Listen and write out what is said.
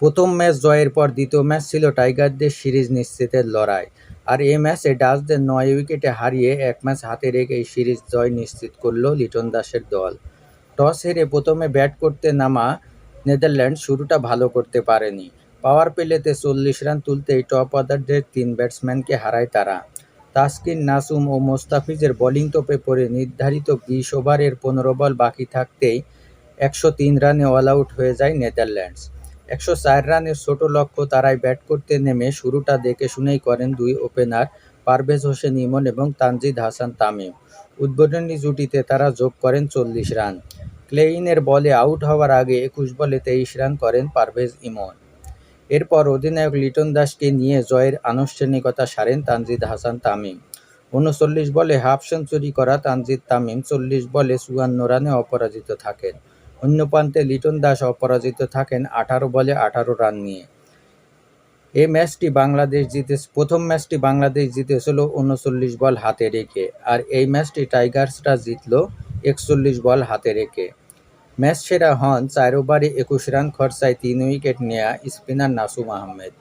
প্রথম ম্যাচ জয়ের পর দ্বিতীয় ম্যাচ ছিল টাইগারদের সিরিজ নিশ্চিতের লড়াই। আর এ ম্যাচে ডাচদের নয় উইকেটে হারিয়ে এক ম্যাচ হাতে রেখে এই সিরিজ জয় নিশ্চিত করল লিটন দাসের দল। টস হেরে প্রথমে ব্যাট করতে নামা নেদারল্যান্ড শুরুটা ভালো করতে পারেনি। পাওয়ার প্লেতে চল্লিশ রান তুলতেই টপ অর্ডারের তিন ব্যাটসম্যানকে হারায় তারা। তাসকিন, নাসুম ও মোস্তাফিজের বোলিং তোপে পড়ে নির্ধারিত বিশ ওভারের পনেরো বল বাকি থাকতেই একশো তিন রানে অল আউট হয়ে যায় নেদারল্যান্ডস। একশো চার রানের ছোট লক্ষ্য তারাই ব্যাট করতে নেমে শুরুটা দেখে শুনেই করেন দুই ওপেনার পারভেজ হোসেন ইমন এবং তানজিদ হাসান তামিম। উদ্বোধনী জুটিতে তারা যোগ করেন চল্লিশ রান। ক্লেইনের বলে আউট হওয়ার আগে একুশ বলে তেইশ রান করেন পারভেজ ইমন। এরপর অধিনায়ক লিটন দাসকে নিয়ে জয়ের আনুষ্ঠানিকতা সারেন তানজিদ হাসান তামিম। উনচল্লিশ বলে হাফ সেঞ্চুরি করা তানজিদ তামিম চল্লিশ বলে চুয়ান্ন রানে অপরাজিত থাকেন। অন্য প্রান্তে লিটন দাস অপরাজিত থাকেন আঠারো বলে আঠারো রান নিয়ে। এই ম্যাচটি বাংলাদেশ জিতে, প্রথম ম্যাচটি বাংলাদেশ জিতেছিল উনচল্লিশ বল হাতে রেখে, আর এই ম্যাচটি টাইগার্সরা জিতল একচল্লিশ বল হাতে রেখে। ম্যাচ সেরা হন চার ওভারে একুশ রান, খরচায় তিন উইকেট নেয়া স্পিনার নাসুম আহমেদ।